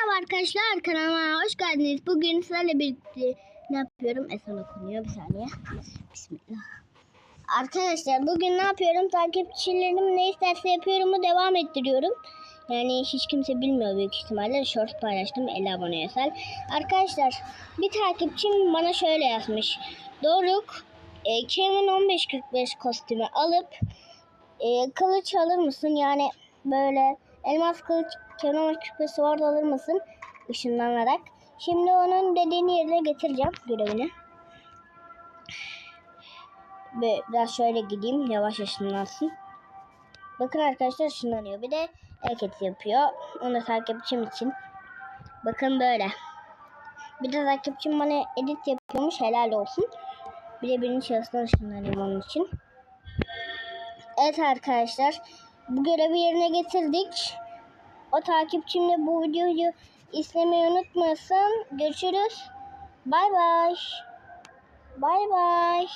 Merhaba arkadaşlar kanalıma hoş geldiniz. Bugün sizlerle birlikte ne yapıyorum? Ezan okunuyor bir saniye. Bismillah. Arkadaşlar bugün ne yapıyorum? Takipçilerim ne isterse yapıyorumu devam ettiriyorum. Yani hiç kimse bilmiyor büyük ihtimalle. Short paylaştım 50 abone özel. Arkadaşlar bir takipçim bana şöyle yazmış. Doruk e, Kevin 1545 kostümü alıp e, kılıç alır mısın? Yani böyle elmas kılıç Kevin 1545 sword alır mısın? Işınlanarak. Şimdi onun dediğini yerine getireceğim görevini. Biraz şöyle gideyim yavaş ışınlansın. Bakın arkadaşlar ışınlanıyor. Bir de hareket yapıyor. Onu da takipçim için. Bakın böyle. Bir de takipçim bana edit yapıyormuş. Helal olsun. Bir de birinci şahıstan ışınlanayım onun için. Evet arkadaşlar. Bu görevi yerine getirdik. O takipçimle bu videoyu izlemeyi unutmasın. Görüşürüz. Bay bay. Bay bay.